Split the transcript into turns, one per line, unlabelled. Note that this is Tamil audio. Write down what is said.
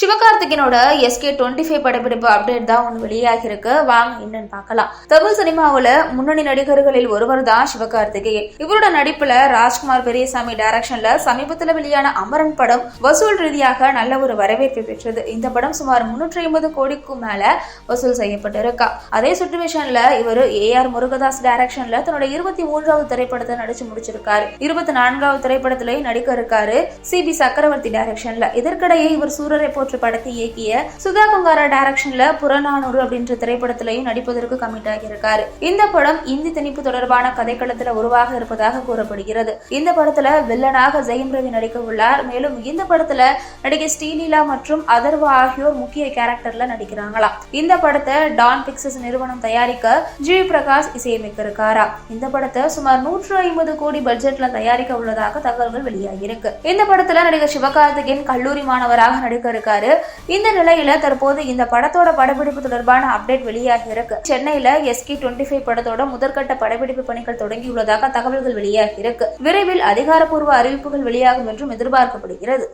சிவகார்த்திகனோட எஸ்கே டுவெண்ட்டி ஃபைவ் படப்பிடிப்பு அப்டேட் தான் ஒன்று வெளியாகி இருக்கு வாங்க என்னன்னு பார்க்கலாம். தமிழ் சினிமாவில் முன்னணி நடிகர்களில் ஒருவர் தான் சிவகார்த்திகேயன். இவரோட நடிப்புல ராஜ்குமார் பெரியசாமி டைரக்ஷன்ல சமீபத்தில் வெளியான அமரன் படம் வசூல் ரீதியாக நல்ல ஒரு வரவேற்பை பெற்றது. இந்த படம் சுமார் முன்னூற்றி ஐம்பது கோடிக்கும் மேல வசூல் செய்யப்பட்டிருக்கா. அதே சுச்சுவேஷன்ல இவர் ஏ ஆர் முருகதாஸ் டைரக்ஷன்ல தன்னோட இருபத்தி மூன்றாவது திரைப்படத்தை நடிச்சு முடிச்சிருக்காரு. இருபத்தி நான்காவது திரைப்படத்திலையும் நடிக்க இருக்காரு சி பி சக்கரவர்த்தி டைரக்ஷன்ல இதற்கிடையே இவர் சூரரை போற்று படத்தை இயக்கிய சுதா குங்காரா டைரக்ஷன்ல புறநானூறு அப்படின்ற திரைப்படத்திலையும் நடிப்பதற்கு கமிட் ஆகியிருக்காரு. இந்த படம் இந்தி திணிப்பு தொடர்பான கதைக்களத்துல உருவாக இருப்பதாக கூறப்படுகிறது. இந்த படத்துல வில்லனாக ஜெயம் ரவி நடிக்க உள்ளார். மேலும் இந்த படத்துல நடிகை ஸ்ரீலீலா மற்றும் அதர்வா ஆகியோர் முக்கிய கேரக்டர்ல நடிக்கிறாங்களாம் இந்த படத்தை டான் பிக்சர்ஸ் நிறுவனம் தயாரிக்க ஜி பிரகாஷ் இசையமைக்க இருக்காரா இந்த படத்தை சுமார் நூற்று ஐம்பது கோடி பட்ஜெட்ல தயாரிக்க உள்ளதாக தகவல்கள் வெளியாகியிருக்கு. இந்த படத்துல நடிகர் சிவகார்த்திகேயன் கல்லூரி மாணவராக நடிக்க இருக்காரு இந்த நிலையில தற்போது இந்த படத்தோட படப்பிடிப்பு தொடர்பான அப்டேட் வெளியாகி இருக்கு. சென்னையில எஸ்கி டுவெண்ட்டி ஃபைவ் படத்தோட முதற்கட்ட படப்பிடிப்பு பணிகள் தொடங்கியுள்ளதாக தகவல்கள் வெளியாகி இருக்கு. விரைவில் அதிகாரப்பூர்வ அறிவிப்புகள் வெளியாகும் என்றும் எதிர்பார்க்கப்படுகிறது.